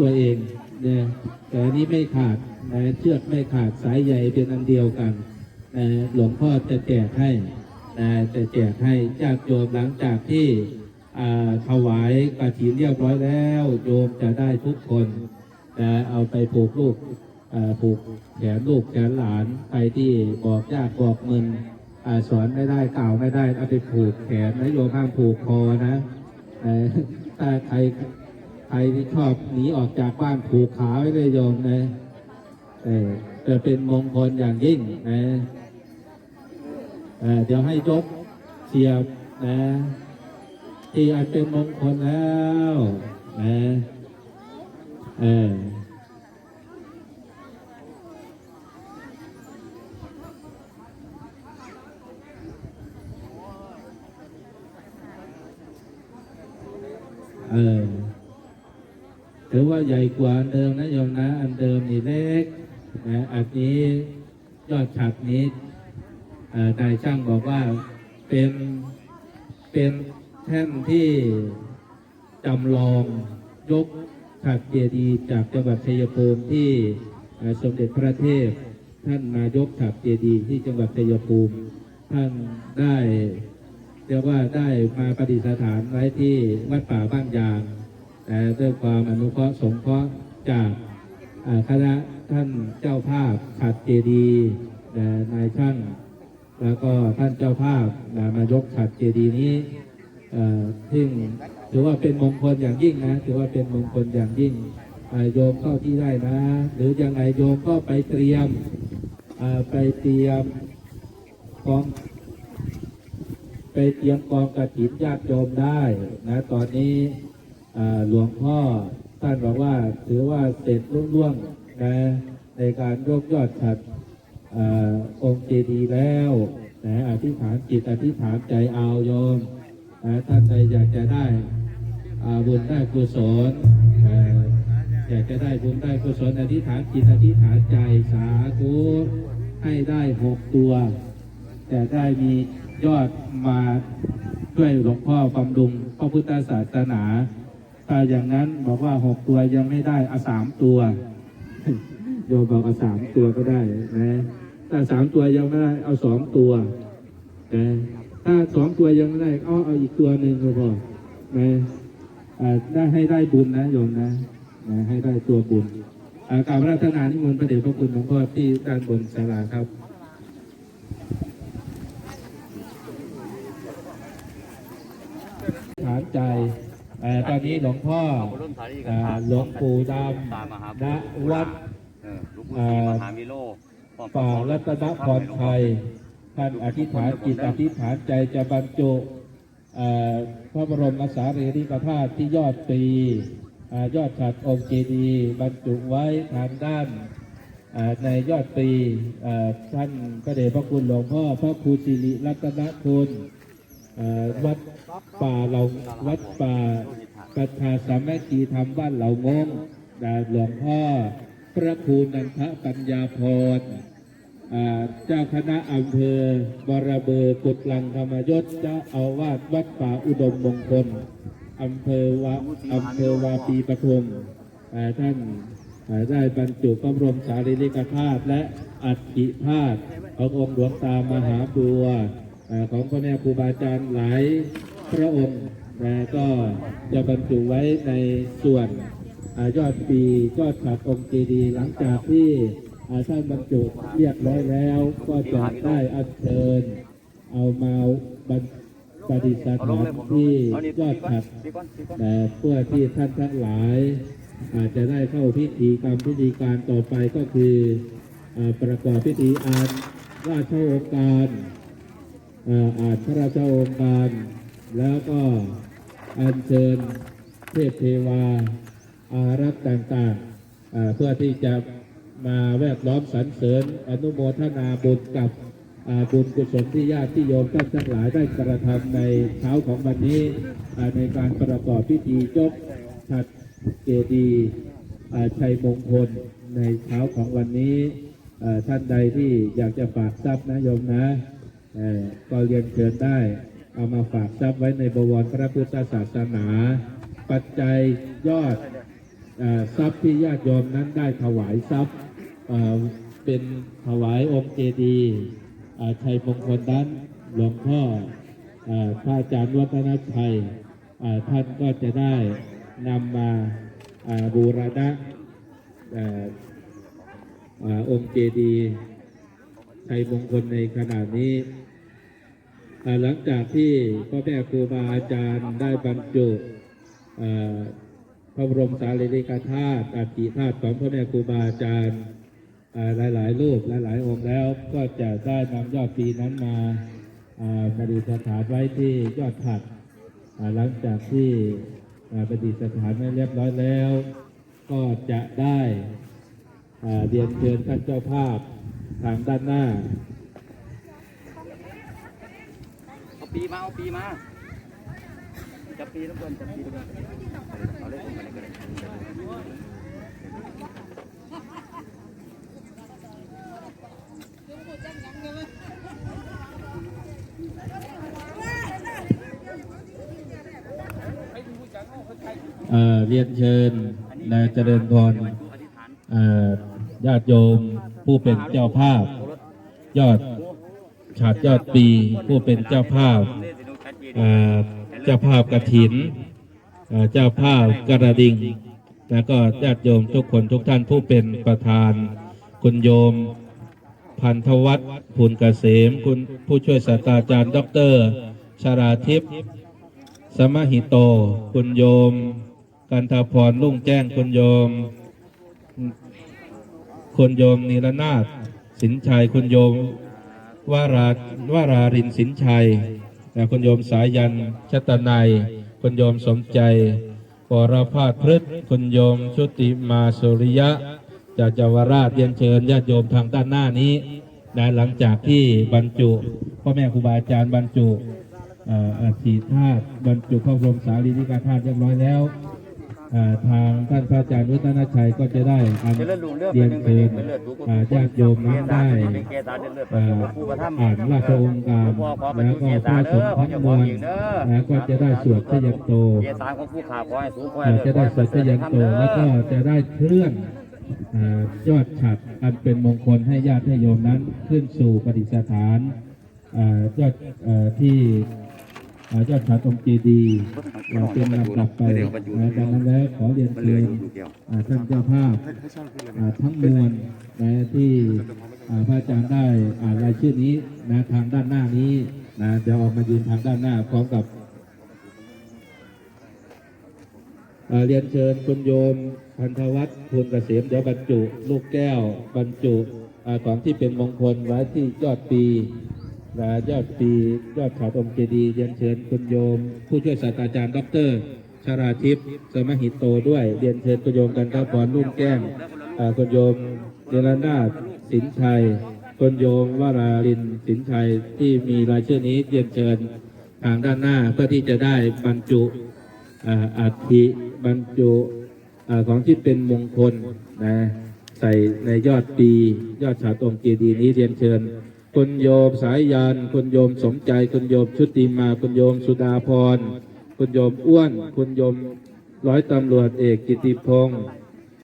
ตัวเองเนี่ยแต่อันนี้ไม่ขาดนะเชือกไม่ขาดสายใยเป็นอันเดียวกันนะหลวงพ่อจะแจกให้นะจะแจกให้ญาติโยมหลังจากที่อ่าถวายกฐินเรียบร้อยแล้ว โยมจะได้ทุกคนนะเอาไปผูกลูกอ่าผูกแขนลูกแขนหลานไปที่บอกญาติบอกมึนอ่าสอนไม่ได้กล่าวไม่ได้เอาไปผูกแขนนะโยมห้ามผูกคอนะเอ่อถ้าใคร ใครที่ชอบหนีออกจากบ้านผูกขาไว้เลยโยมนะเออจะเป็นมงคลอย่างยิ่งนะเออเดี๋ยวให้ยกเสียบนะ ที่อันเป็นมงคลแล้วนะเออเออ ถือว่าใหญ่กว่าอันเดิมนะโยมนะ อันเดิมนี่เล็กนะอันนี้ยอดฉัดนี้นายช่างบอกว่าเป็นเป็นแท่นที่จำลองยกฉัดเจดีย์จากจังหวัดชัยภูมิที่สมเด็จพระเทพ ท่านมายกฉัดเจดีย์ที่จังหวัดชัยภูมิ ท่านได้เรียกว่าได้มาประดิษฐานไว้ที่วัดป่าบ้านยาง ด้วยความอนุเคราะห์สงเคราะห์จากคณะท่านเจ้าภาพขัดเจดีย์นะนายช่างแล้วก็ท่านเจ้าภาพนะมายกขัดเจดีย์นี้ซึ่งถือว่าเป็นมงคลอย่างยิ่งนะถือว่าเป็นมงคลอย่างยิ่งโยมเข้าที่ได้นะ หรือยังไงโยมก็ไปเตรียมไปเตรียมกองไปเตรียมกองกระถินญาติโยมได้นะตอนนี้ หลวงพ่อท่านบอกว่าถือว่าเสร็จรุ่ร่วงนะในการยกยอดฉัดองค์เจดีย์แล้วนะอธิษฐานจิตอธิษฐานใจเอาโยมนะท่านใดอยากจะได้บุญได้กุศลเอ่ออยากจะได้บุญได้กุศลอธิษฐานจิตอธิษฐานใจสาธุให้ได้หกตัว แต่ได้มียอดมาช่วยหลวงพ่อบำรุงพระพุทธศาสนา ถ้าอย่างนั้นบอกว่าหกตัวยังไม่ได้เอาสามตัว โยมบอกเอาสามตัวก็ได้นะถ้าสามตัวยังไม่ได้เอาสองตัวนะถ้าสองตัวยังไม่ได้เอาเอาอีกตัวหนึ่งก็พอนะอ่ได้ให้ได้บุญนะโยมนะนะให้ได้ตัวบุญอ่ากรารรัตนานิมนต์พระเดชพระคุณหลวงพ่อที่ด้านบนศาลาครับฐานใจ ตอนนี้หลวงพ่อหลวงปู่ดำณวัดป่ารัตนพรชัยท่านอธิษฐานจิตอธิษฐานใจจะบรรจุพระบรมสารีริกธาตุที่ยอดปียอดฉัดองค์เจดีบรรจุไว้ทางด้านในยอดปีท่านพระเดชพระคุณหลวงพ่อพระครูสิริรัตนคุณ วัดป่าเราวัดป่าประชาสามัคคีธรรมบ้านเหล่างงดาหลวงพ่อ พระครูนันทปัญญาพรเจ้าคณะอำเภอบรเบอร์กุดลังธรรมยศเจ้าอาวาสวัดป่าอุดมมงคลอำเภอวาอำเภอวาปีปทุมท่านอ่าได้บรรจุพระบรมสารีริกธาตุและอัฐิธาตุขององค์หลวงตามหาบัว ของพ่อแม่ครูบาอาจารย์หลายพระองค์นะก็จะบรรจุไว้ในส่วนอยอดปียอดฉัดองค์เจดีหลังจากที่ท่านบรรจุเรียบร้อยแล้ว ก็จะได้อัญเชิญเอามาบรรปฏิสถานที่ยอดฉัดแต่เพื่อที่ท่านทั้งหลายอาจจะได้เข้าพิธีกรรมพิธีการต่อไปก็คืออประกอบพิธีอ่านราชโองการ อ่าอ่านพระราชโองการ แล้วก็อัญเชิญเทพเทวาอารักษ์ต่างๆ เพื่อที่จะมาแวดล้อมสรรเสริญอนุโมทนาบุญกับบุญกุศลที่ญาติโยมท่านทั้งหลายได้กระทำในเช้าของวันนี้ในการประกอบพิธียกฉัดเจดีย์ชัยมงคลในเช้าของวันนี้ท่านใดที่อยากจะฝากทรัพย์นะโยมนะ ก็เรียนเชิญได้ เอามาฝากทรัพย์ไว้ในบวรพระพุทธศาสนา ปัจจัยยอดทรัพย์ที่ญาติโยมนั้นได้ถวายทรัพย์เป็นถวายองค์เจดีย์ชัยมงคลนั้นหลวงพ่ออพระอาจารย์วัฒนชัยท่านก็จะได้นำมาบูรณะเอ่อเอ่อองค์เจดีย์ ชัยมงคลในขณะนี้ หลังจากที่พ่อแม่ครูบาอาจารย์ได้บรรจุพระบรมสารีริกธาตุอัฐิธาตุของพ่อแม่ครูบาอาจารย์อ่าหลายๆรูปหลายๆองค์แล้วก็จะได้นำยอดปีนั้นมาประดิษฐานไว้ที่ยอดผัดหลังจากที่ประดิษฐานไว้เรียบร้อยแล้ว ก็จะได้เรียนเชิญท่านเจ้าภาพ ทางด้านหน้า เอาปีมาเอาปีมาจับปีทุกคนจับปีทุกคนเอาเลยผมมาเลยก็ได้เอ่อเรียนเชิญนายเจริญพรอธิษฐานเอ่อญาติโยม ผู้เป็นเจ้าภาพ ยอดฉาดยอดปี ผู้เป็นเจ้าภาพเจ้าภาพกระถินเอ่อเจ้าภาพกระดิ่งแล้วก็ญาติโยมทุกคนทุกท่านผู้เป็นประธาน คุณโยม พันธวัฒน์ผุนเกษม คุณผู้ช่วยศาสตราจารย์ดอกเตอรชาราทิพย์สมหิโต คุณโยม กันทพรลุ่งแจ้งคุณโยม คุณโยมนิรนาถสินชัยคุณโยมวาราวารารินสินชัยและคุณโยมสายันชัตนัยคุณโยมสมใจปรภาสพฤษคุณโยมชุติมาสุริยะ จากจาวราชเรียนเชิญญาติโยมทางด้านหน้านี้นะหลังจากที่บรรจุพ่อแม่ครูบาอาจารย์บรรจุอธิธาตุบรรจุพระบรมสารีริกธาตุเรียบร้อยแล้ว ทางท่านพระอาจารย์วัฒนชัยก็จะได้อันจะเลือดลุงเลือดเรียนเป็นหนึ่งเป็นเชิญหนึ่งเป็นเลือดทุกคนอ่าญาติโยมนั้นได้เป็นเกษาเลือดเอ่อผู้ประทับอ่านราชองค์การแล้วก็พระสงฆ์ทั้งมวลแล้วก็จะได้สวดชยันโตเกษาของผู้ขาขอให้สูงขออ่าให้จะได้สวดชยันโตแล้วก็จะได้เคลื่อนอ่ายอดฉัดอันเป็นมงคลให้ญาติให้โยมนั้นขึ้นสู่ปฏิสถานอ่ายอดเอ่อที่อ่า ยอดฉัดองค์เจดีย์อ่าเป็นลำดับไปนะดังนั้นแล้วขอเรียนเชิญท่านเจ้าภาพทั้งมวลนะที่พระอาจารย์ได้อ่านรายชื่อนี้นะทางด้านหน้านี้นะเดี๋ยวออกมายืนทางด้านหน้าพร้อมกับเรียนเชิญคุณโยมพันธวัฒน์ภูลเกษมเดี๋ยวบรรจุ ลูกแก้วบรรจุอ่าของที่เป็นมงคลไว้ที่ยอดปี ยอดปียอดเขาองค์เจดีย์เรียนเชิญคุณโยม ผู้ช่วยศาสตราจารย์ดอกเตอรชาราทิพย์สมหิตโตด้วยเรียนเชิญคุณโยมกันทพรนุ่มแก้มคุณโยมเดลนาสินชัยคุณโยมวรารินสินชัยที่มีรายชื่อนี้เรียนเชิญทางด้านหน้าเพื่อที่จะได้บรรจุอัฐิบรรจุของที่เป็นมงคลนะใส่ในยอดปียอดฉาตรงเจดีย์นี้เรียนเชิญ คุณโยมสายยานคุณโยมสมใจ คุณโยมชุติมาคุณโยมสุดาพร คุณโยมอ้วน คุณโยมร้อยตำรวจเอกกิติพงศ์